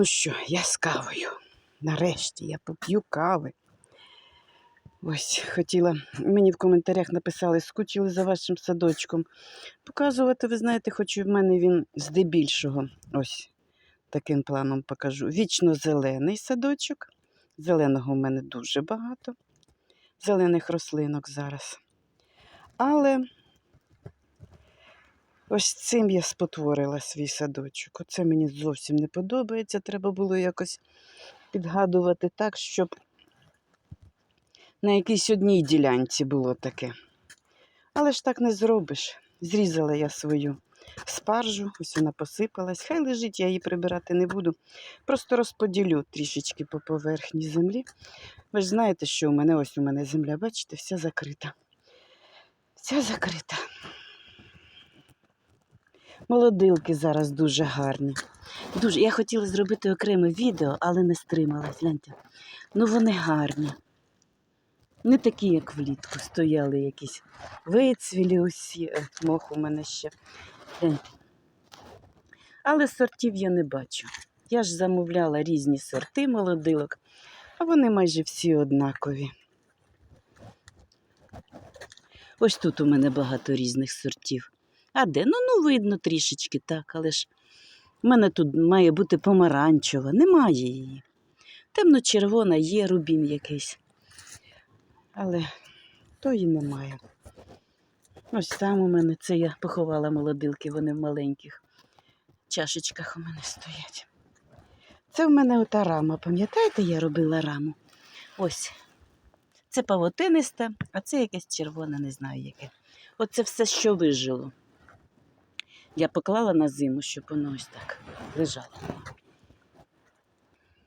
Ну що, я з кавою. Нарешті я поп'ю кави. Ось хотіла, мені в коментарях написали, скучили за вашим садочком. Показувати, ви знаєте, хочу в мене він здебільшого. Ось таким планом покажу. Вічно зелений садочок. Зеленого в мене дуже багато. Зелених рослинок зараз. Але ось цим я спотворила свій садочок. Оце мені зовсім не подобається. Треба було якось підгадувати так, щоб на якійсь одній ділянці було таке. Але ж так не зробиш. Зрізала я свою спаржу, ось вона посипалась. Хай лежить, я її прибирати не буду. Просто розподілю трішечки по поверхні землі. Ви ж знаєте, що у мене ось у мене земля, бачите, вся закрита. Вся закрита. Молодилки зараз дуже гарні. Дуже. Я хотіла зробити окреме відео, але не стрималась. Гляньте. Ну вони гарні. Не такі, як влітку, стояли якісь вицвілі усі, Е, мох у мене ще. Гляньте. Але сортів я не бачу. Я ж замовляла різні сорти молодилок, а вони майже всі однакові. Ось тут у мене багато різних сортів. А де? Ну, ну видно трішечки так, але ж в мене тут має бути помаранчева, немає її. Темно-червона є рубін якийсь. Але тої немає. Ось там у мене це я поховала молодилки, вони в маленьких чашечках у мене стоять. Це в мене ота рама. Пам'ятаєте, я робила раму? Ось. Це павотинисте, а це якесь червоне, не знаю яке. Оце все, що вижило. Я поклала на зиму, щоб воно ось так лежало.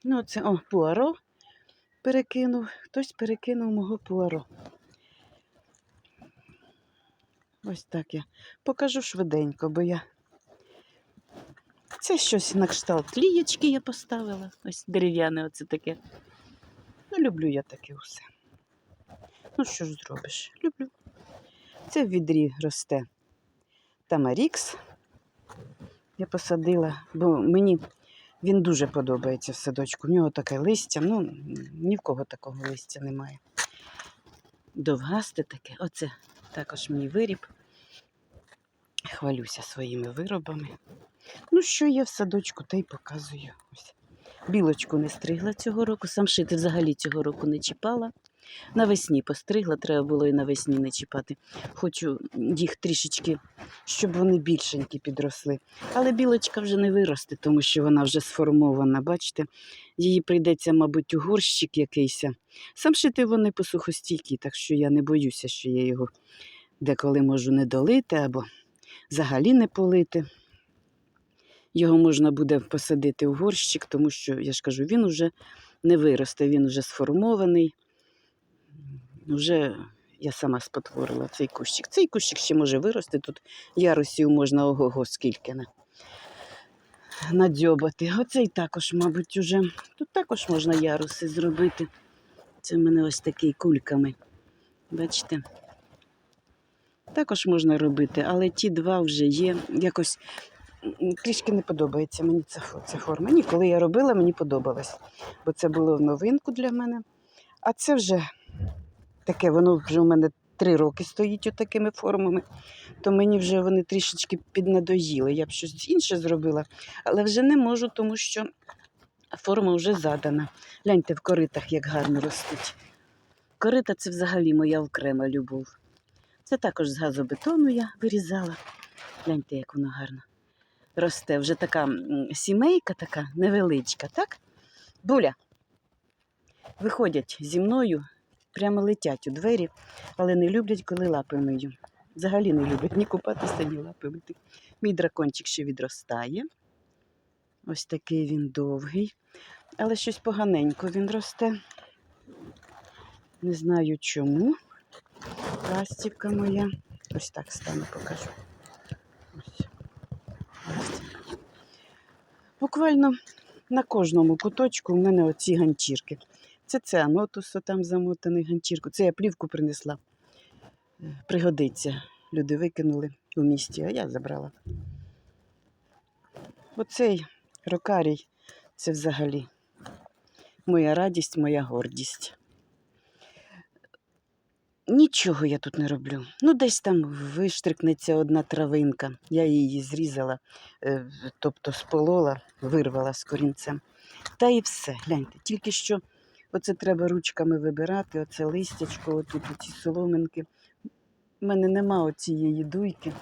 Ну, це, о, пуаро перекинув. Хтось перекинув мого пуаро. Ось так я покажу швиденько, бо я. Це щось на кшталт лієчки я поставила. Ось дерев'яне оце таке. Ну, люблю я таке усе. Ну, що ж зробиш? Люблю. Це в відрі росте Тамарікс. Я посадила, бо мені він дуже подобається в садочку. В нього таке листя, ну ні в кого такого листя немає. Довгасте таке. Оце також мій виріб. Хвалюся своїми виробами. Ну, що є в садочку, те й показую. Ось. Білочку не стригла цього року, самшити взагалі цього року не чіпала. Навесні постригла, треба було і навесні не чіпати. Хочу їх трішечки, щоб вони більшенькі підросли. Але білочка вже не виросте, тому що вона вже сформована. Бачите, її прийдеться, мабуть, у горщик якийсь. Самшити вони посухостійкі, так що я не боюся, що я його деколи можу не долити або взагалі не полити. Його можна буде посадити в горщик, тому що, я ж кажу, він вже не виросте, він вже сформований. Вже я сама спотворила цей кущик. Цей кущик ще може вирости. Тут ярусів можна ого-го скільки на... надьобати. Оцей також, мабуть, уже. Тут також можна яруси зробити. Це в мене ось такий кульками. Бачите? Також можна робити, але ті два вже є. Якось трішки не подобається мені ця, ця форма. Ні, коли я робила, мені подобалось, бо це було в новинку для мене. А це вже таке, воно вже у мене три роки стоїть отакими формами, то мені вже вони трішечки піднадоїли. Я б щось інше зробила, але вже не можу, тому що форма вже задана. Гляньте в коритах, як гарно ростуть. Корита це взагалі моя окрема любов. Це також з газобетону я вирізала. Гляньте, як воно гарно росте. Вже така сімейка, така невеличка, так? Буля. Виходять зі мною, прямо летять у двері, але не люблять, коли лапи мию. Взагалі не люблять ні купатися, ні лапи мити. Мій дракончик ще відростає. Ось такий він довгий, але щось поганенько він росте. Не знаю чому. Ластівка моя. Ось так стану, покажу. Ось. Буквально на кожному куточку в мене оці ганчірки. Це це анотус, там замотаний ганчірку. Це я плівку принесла. Е, Пригодиться. Люди викинули у місті, а я забрала. Оцей рокарій Це взагалі моя радість, моя гордість. Нічого я тут не роблю. Ну, десь там виштрикнеться одна травинка. Я її зрізала, е, тобто сполола, вирвала з корінцем. Та і все. Гляньте, тільки що оце треба ручками вибирати, оце листячко, отут оці соломинки. У мене нема оцієї дуйки.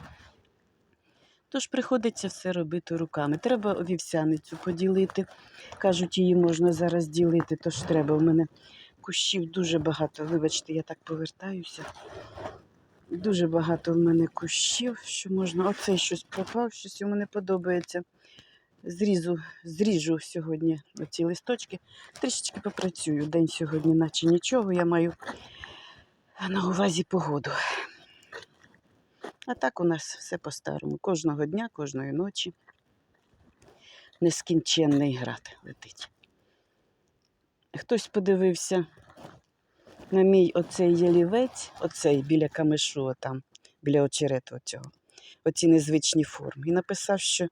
Тож приходиться все робити руками. Треба вівсяницю поділити. Кажуть, її можна зараз ділити, тож треба. У мене кущів дуже багато. Вибачте, я так повертаюся. Дуже багато в мене кущів, що можна. Оцей щось пропав, щось йому не подобається. Зрізу, зріжу сьогодні оці листочки. Трішечки попрацюю. День сьогодні, наче нічого. Я маю на увазі погоду. А так у нас все по-старому. Кожного дня, кожної ночі. Нескінченний град летить. Хтось подивився на мій оцей ялівець, оцей біля камишу, там, біля очерету оці незвичні форми. І написав, що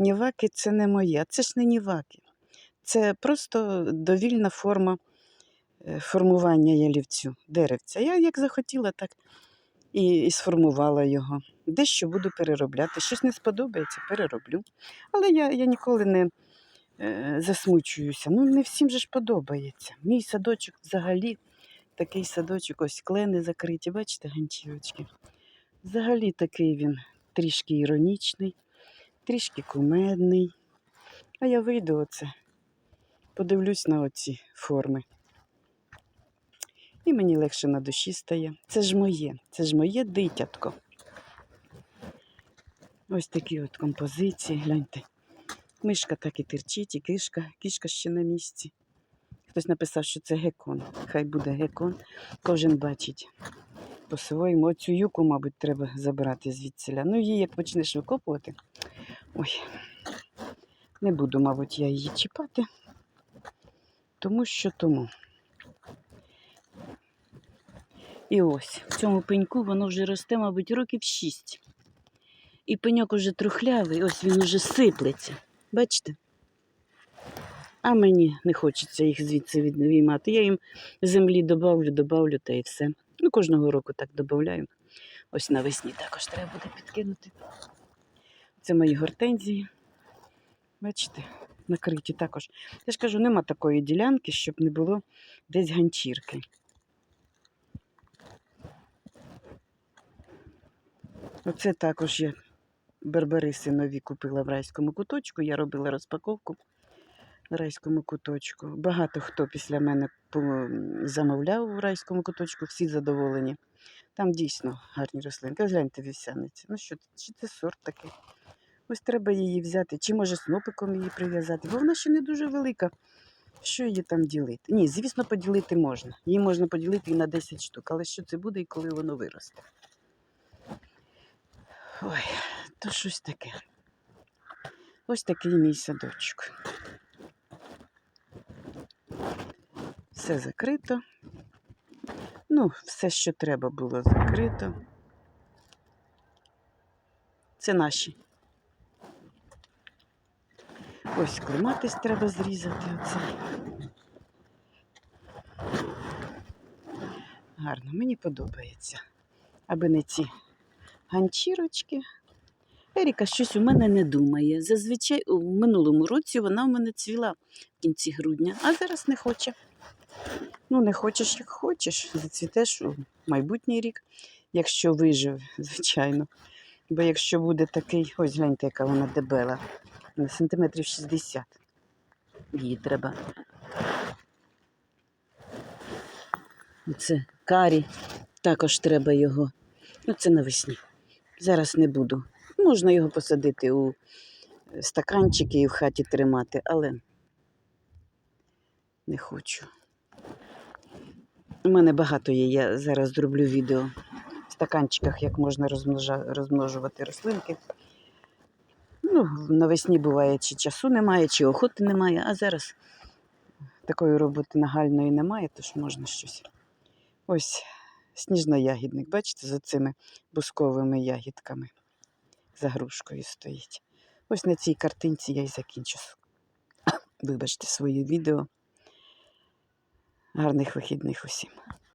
ніваки це не моє. Це ж не ніваки. Це просто довільна форма е, формування ялівцю, деревця. Я як захотіла, так і, і сформувала його. Дещо буду переробляти. Щось не сподобається, перероблю. Але я, я ніколи не е, засмучуюся. Ну, не всім же ж подобається. Мій садочок взагалі такий садочок, ось клени закриті, бачите, ганчірочки. Взагалі такий він трішки іронічний, трішки кумедний. А я вийду оце, подивлюсь на оці форми. І мені легше на душі стає. Це ж моє, це ж моє дитятко. Ось такі от композиції, гляньте. Мишка так і терчить, і кишка, кішка ще на місці. Хтось написав, що це гекон. Хай буде гекон. Кожен бачить по-своєму. Оцю юку, мабуть, треба забирати звідсіля. Ну, її як почнеш викопувати. Ой, не буду, мабуть, я її чіпати. Тому що тому. І ось в цьому пеньку воно вже росте, мабуть, років шість. І пеньок уже трухлявий, ось він уже сиплеться. Бачите? А мені не хочеться їх звідси відвіймати. Я їм землі добавлю, добавлю та і все. Ну, кожного року так додаю. Ось навесні також треба буде підкинути. Це мої гортензії. Бачите, накриті також. Я ж кажу, нема такої ділянки, щоб не було десь ганчірки. Оце також я бербериси нові купила в райському куточку. Я робила розпаковку в райському куточку. Багато хто після мене замовляв в райському куточку, всі задоволені. Там дійсно гарні рослинки. Гляньте вівсяниця. Ну що, чи це сорт такий? Ось треба її взяти, чи може снопиком її прив'язати, бо вона ще не дуже велика. Що її там ділити? Ні, звісно, поділити можна. Її можна поділити і на 10 штук, але що це буде і коли воно виросте? Ой, то щось таке. Ось такий мій садочок. Все закрито. Ну, все, що треба було закрито. Це наші. Ось клематись треба зрізати оце. Гарно, мені подобається. Аби не ці ганчірочки. Еріка щось у мене не думає. Зазвичай у минулому році вона в мене цвіла в кінці грудня, а зараз не хоче. Ну, не хочеш, як хочеш. Зацвітеш у майбутній рік, якщо вижив, звичайно. Бо якщо буде такий, ось гляньте, яка вона дебела, на сантиметрів 60. Її треба. Це карі, також треба його. Ну, це навесні. Зараз не буду. Можна його посадити у стаканчики і в хаті тримати, але не хочу. У мене багато є. Я зараз зроблю відео стаканчиках, як можна розмножувати рослинки. Ну, навесні буває, чи часу немає, чи охоти немає, а зараз такої роботи нагальної немає, тож можна щось. Ось сніжно-ягідник, бачите, за цими бусковими ягідками. За грушкою стоїть. Ось на цій картинці я і закінчу вибачте, своє відео. Гарних вихідних усім.